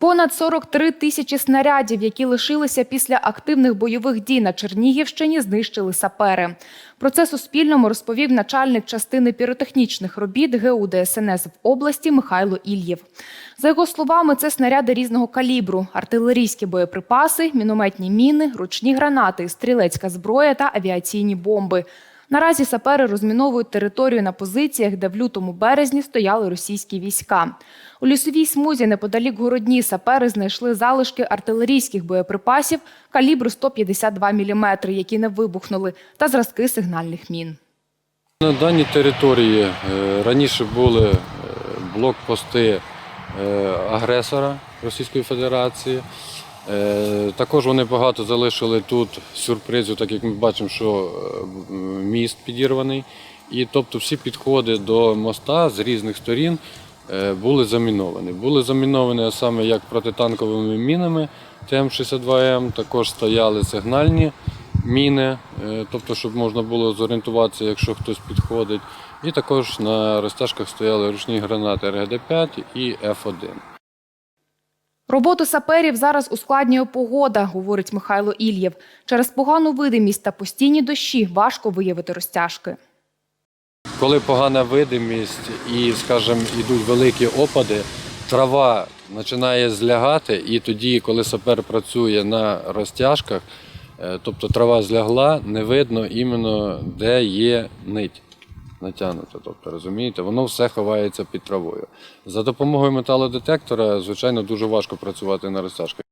Понад 43 тисячі снарядів, які лишилися після активних бойових дій на Чернігівщині, знищили сапери. Про це Суспільному розповів начальник частини піротехнічних робіт ГУ ДСНС в області Михайло Ільєв. За його словами, це снаряди різного калібру, артилерійські боєприпаси, мінометні міни, ручні гранати, стрілецька зброя та авіаційні бомби. Наразі сапери розміновують територію на позиціях, де в лютому березні стояли російські війська. У лісовій смузі неподалік городні сапери знайшли залишки артилерійських боєприпасів калібру 152 мм, які не вибухнули, та зразки сигнальних мін. На даній території е, раніше були е, блокпости е, агресора Російської Федерації. Е, Також вони багато залишили тут сюрпризів, так як ми бачимо, що е, міст підірваний. І тобто всі підходи до моста з різних сторін е, були заміновані. Були заміновані саме як протитанковими мінами ТМ-62М, також стояли сигнальні міни, тобто, щоб можна було зорієнтуватися, якщо хтось підходить. І також на розтяжках стояли ручні гранати РГД-5 і Ф1. Роботу саперів зараз ускладнює погода, говорить Михайло Ільєв. Через погану видимість та постійні дощі важко виявити розтяжки. Коли погана видимість і, скажімо, йдуть великі опади, трава починає злягати, і тоді, коли сапер працює на розтяжках, е, тобто трава злягла, не видно іменно, де є нить натягнута. Тобто, розумієте, воно все ховається під травою. За допомогою металодетектора, звичайно, дуже важко працювати на розтяжках.